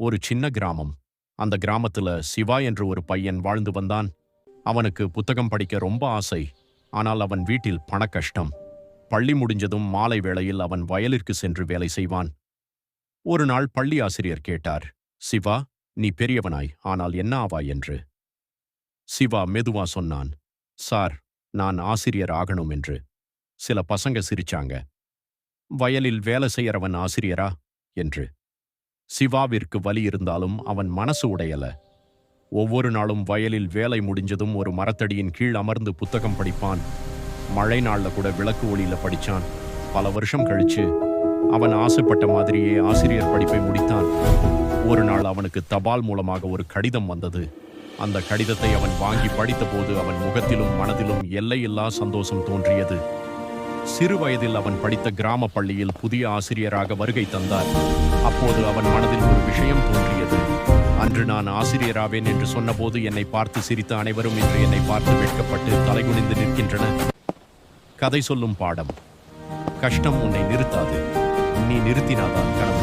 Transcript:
ஒரு சின்ன கிராமம். அந்த கிராமத்துல சிவா என்று ஒரு பையன் வாழ்ந்து வந்தான். அவனுக்கு புத்தகம் படிக்க ரொம்ப ஆசை. ஆனால் அவன் வீட்டில் பண கஷ்டம் பள்ளி முடிஞ்சதும் மாலை வேளையில் அவன் வயலிற்கு சென்று வேலை செய்வான். ஒரு நாள் பள்ளி ஆசிரியர் கேட்டார் சிவா நீ பெரியவனாய் ஆனால் என்ன ஆவாய் என்று? சிவா மெதுவா சொன்னான் சார் நான் ஆசிரியர் ஆகணும் என்று. சில பசங்க சிரிச்சாங்க. வயலில் வேலை செய்யறவன் ஆசிரியரா? என்று. சிவாவிற்கு வலி இருந்தாலும் அவன் மனசு உடையல. ஒவ்வொரு நாளும் வயலில் வேலை முடிஞ்சதும் ஒரு மரத்தடியின் கீழ் அமர்ந்து புத்தகம் படிப்பான். மழை நாள்ல கூட விளக்கு ஒளியில படிச்சான். பல வருஷம் கழிச்சு அவன் ஆசைப்பட்ட மாதிரியே ஆசிரியர் படிப்பை முடித்தான். ஒரு நாள் அவனுக்கு தபால் மூலமாக ஒரு கடிதம் வந்தது. அந்த கடிதத்தை அவன் வாங்கி படித்தபோது அவன் முகத்திலும் மனதிலும் எல்லையில்லா சந்தோஷம் தோன்றியது. சிறு வயதில் அவன் படித்த கிராம பள்ளியில் புதிய ஆசிரியராக வருகை தந்தார். அப்போது அவன் மனதில் ஒரு விஷயம் தோன்றியது. அன்று நான் ஆசிரியராவேன் என்று சொன்னபோது என்னை பார்த்து சிரித்த அனைவரும் இன்று என்னை பார்த்து வெட்கப்பட்டு தலைகுனிந்து நிற்கின்றனர். கதை சொல்லும் பாடம். கஷ்டம் உன்னை நிறுத்தாது. நீ நிறுத்தினாதான் கனவு.